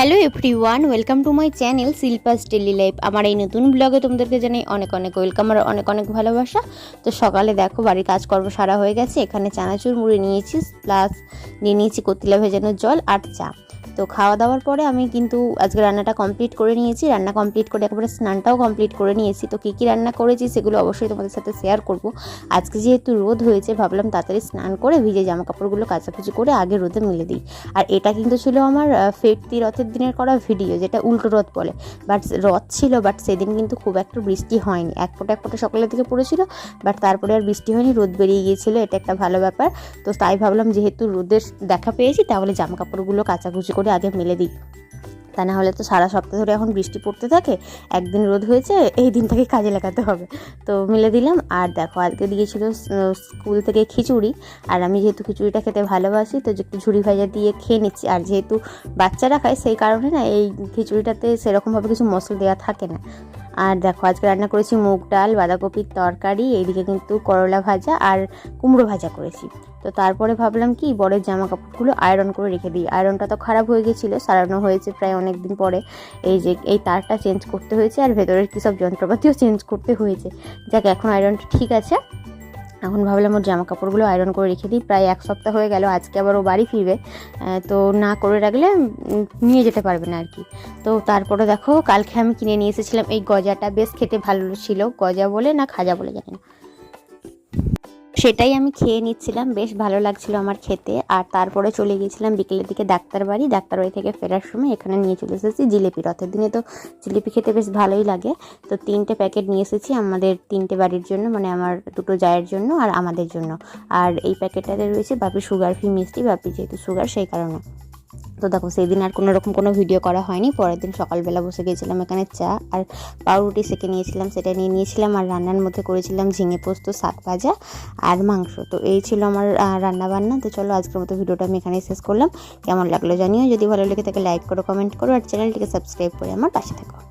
Hello everyone welcome to my channel Shilpa's daily life. আমার এই নতুন ব্লগে তোমাদেরকে জানাই অনেক অনেক ওয়েলকাম আর অনেক অনেক ভালোবাসা। তো সকালে দেখো, বাড়ির কাজকর্ম সারা হয়ে গেছে, এখানে চানাচুর মুড়ি নিয়েছি, প্লাস নিয়ে নিয়েছি কতিলা ভেজানোর জল আর চা। তো খাওয়া দাওয়ার পরে আমি কিন্তু আজকে রান্নাটা কমপ্লিট করে নিয়েছি। রান্না কমপ্লিট করে একেবারে স্নানটাও কমপ্লিট করে নিয়েছি। তো কী কী রান্না করেছি সেগুলো অবশ্যই তোমাদের সাথে শেয়ার করব। আজকে যেহেতু রোদ হয়েছে, ভাবলাম তাড়াতাড়ি স্নান করে ভিজে জামা কাপড়গুলো কাচাকুচি করে আগে রোদে মেলে দিই। আর এটা কিন্তু ছিল আমার ফেরতি রথের দিনের করা ভিডিও যেটা উল্টো রথ বলে। বাট রথ ছিল বাট সেদিন কিন্তু খুব একটা বৃষ্টি হয়নি। এক ফোঁটা এক ফোঁটা সকালের দিকে পড়েছিল বাট তারপরে আর বৃষ্টি হয়নি, রোদ বেরিয়ে গিয়েছিল, এটা একটা ভালো ব্যাপার। তো তাই ভাবলাম, যেহেতু রোদের দেখা পেয়েছি, তাহলে জামা কাপড়গুলো কাচাকুচি করে আগে মেলে দিই। তা না হলে তো সারা সপ্তাহ ধরে এখন বৃষ্টি পড়তে থাকে, একদিন রোদ হয়েছে, এই দিনটাকে কাজে লাগাতে হবে। তো মিলে দিলাম, আর দেখো আজকে দিয়েছিল স্কুল থেকে খিচুড়ি, আর আমি যেহেতু খিচুড়িটা খেতে ভালোবাসি, তো একটু ঝুড়ি ভাজা দিয়ে খেয়ে নিচ্ছি। আর যেহেতু বাচ্চারা খায়, সেই কারণে না, এই খিচুড়িটাতে সেরকমভাবে কিছু মশলা দেওয়া থাকে না। আর দেখো, আজকে রান্না করেছি মুগ ডাল, বাঁধাকপির তরকারি, এইদিকে কিন্তু করলা ভাজা আর কুমড়ো ভাজা করেছি। তো তারপরে ভাবলাম কি, বরের জামা কাপড়গুলো আয়রন করে রেখে দিই। আয়রনটা তো খারাপ হয়ে গেছিল, সারানো হয়েছে প্রায় অনেক দিন পরে। এই যে, এই তারটা চেঞ্জ করতে হয়েছে আর ভেতরের কী সব যন্ত্রপাতিও চেঞ্জ করতে হয়েছে। যাক, এখন আয়রনটা ঠিক আছে। এখন ভাবলাম ওর জামা কাপড়গুলো আয়রন করে রেখে দিই। প্রায় এক সপ্তাহ হয়ে গেল, আজকে আবার ও বাড়ি ফিরবে। তো না করে রাখলে নিয়ে যেতে পারবে না আর কি তো তারপরে দেখো, কালকে আমি কিনে নিয়ে এসেছিলাম এই গজাটা। বেশ খেতে ভালো ছিল। গজা বলে না খাজা বলে জানি না। সেটাই আমি খেয়ে নিচ্ছিলাম। বেশ ভালো লাগছিল আমার খেতে। আর তারপরে চলে গিয়েছিলাম বিকেলের দিকে ডাক্তার বাড়ি। ডাক্তার বাড়ি থেকে ফেরার সময় এখানে নিয়ে চলে এসেছি জিলিপি রথের দিনে। তো জিলিপি খেতে বেশ ভালোই লাগে। তো তিনটে প্যাকেট নিয়ে এসেছি আমাদের তিনটে বাড়ির জন্য মানে আমার দুটো জায়ের জন্য আর আমাদের জন্য। আর এই প্যাকেটটাতে রয়েছে বাপি সুগার ফ্রি মিষ্টি। বাপি যেহেতু সুগার, সেই কারণে। তো দেখো সেই দিন আর কোনো রকম কোনো ভিডিও করা হয়নি। পরের দিন সকালবেলা বসে গিয়েছিলাম এখানে চা আর পাউরুটি সেকে নিয়েছিলাম, সেটা নিয়ে নিয়েছিলাম আর রান্নার মধ্যে করেছিলাম ঝিঙে পোস্ত, শাক ভাজা আর মাংস। তো এই ছিল আমার রান্না বান্না তো চলো আজকের মতো ভিডিওটা আমি এখানেই শেষ করলাম। কেমন লাগল জানিও। যদি ভালো লেগে থাকে লাইক করো কমেন্ট করো আর চ্যানেলটিকে সাবস্ক্রাইব করে আমার পাশে থাকো।